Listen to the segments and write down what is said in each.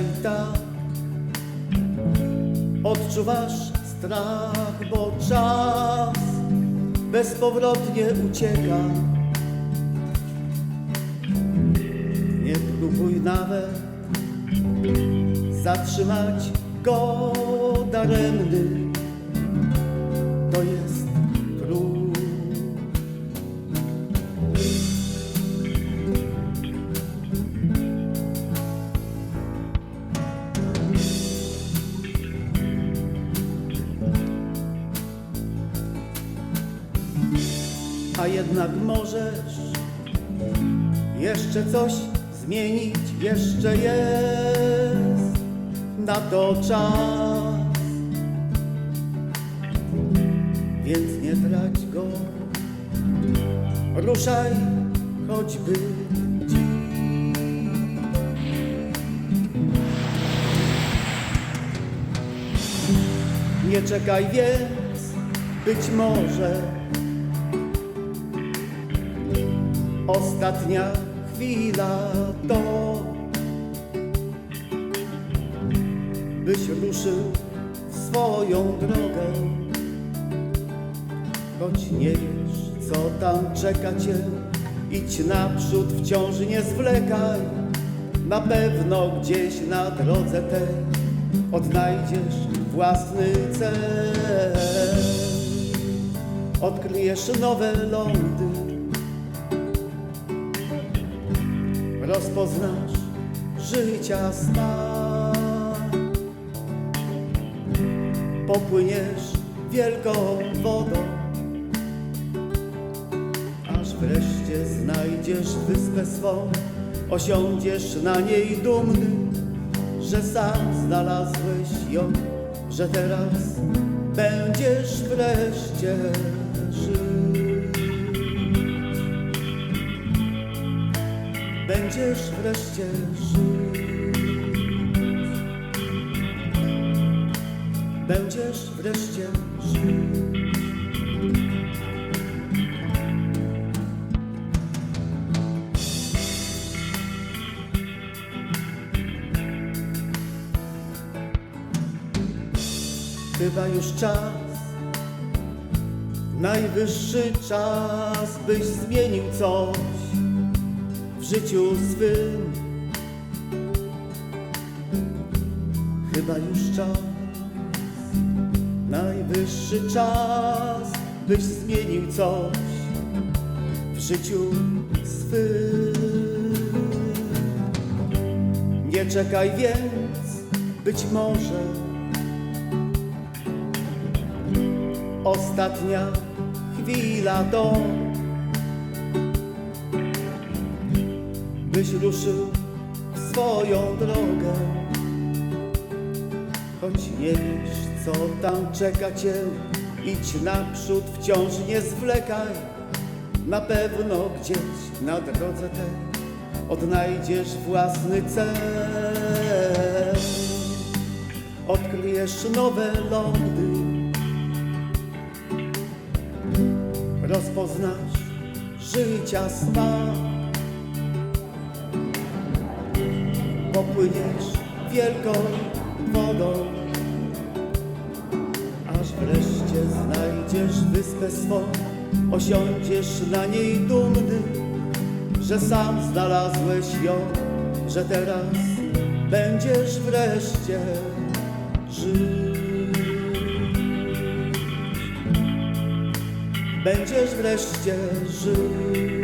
I tak, odczuwasz strach, bo czas bezpowrotnie ucieka. Nie próbuj nawet zatrzymać go daremny. To jest A jednak możesz jeszcze coś zmienić, jeszcze jest na to czas. Więc nie trać go, ruszaj choćby. Nie czekaj więc, być może ostatnia chwila to byś ruszył w swoją drogę choć nie wiesz co tam czeka cię idź naprzód wciąż nie zwlekaj. Na pewno gdzieś na drodze tej odnajdziesz własny cel. Odkryjesz nowe lądy rozpoznasz życia smak. Popłyniesz wielką wodą, aż wreszcie znajdziesz wyspę swą. Osiądziesz na niej dumny, że sam znalazłeś ją, że teraz będziesz wreszcie żył. Będziesz wreszcie żył. Będziesz wreszcie żył. Chyba już czas, najwyższy czas, byś zmienił coś życiu swym. Chyba już czas, najwyższy czas, byś zmienił coś w życiu swym. Nie czekaj więc, być może ostatnia chwila to. Byś ruszył w swoją drogę. Choć nie wiesz, co tam czeka cię, idź naprzód, wciąż nie zwlekaj. Na pewno gdzieś na drodze tej odnajdziesz własny cel. Odkryjesz nowe lądy, rozpoznasz życia smak. Popłyniesz wielką wodą, aż wreszcie znajdziesz wyspę swą, osiądziesz na niej dumny, że sam znalazłeś ją, że teraz będziesz wreszcie żył. Będziesz wreszcie żył.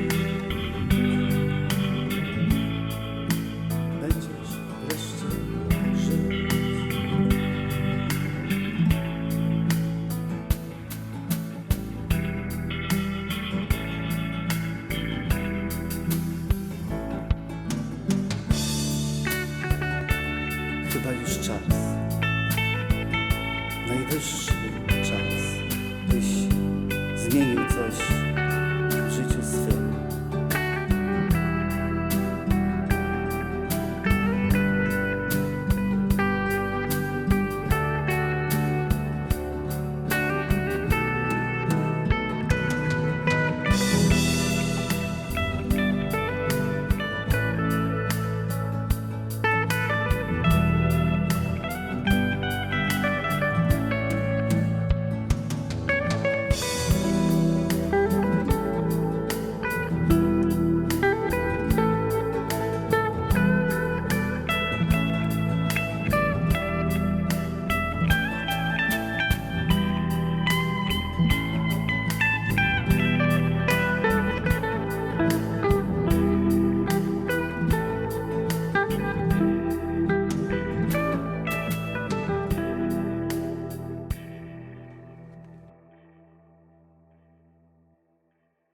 czas, najwyższy czas, byś zmienił coś.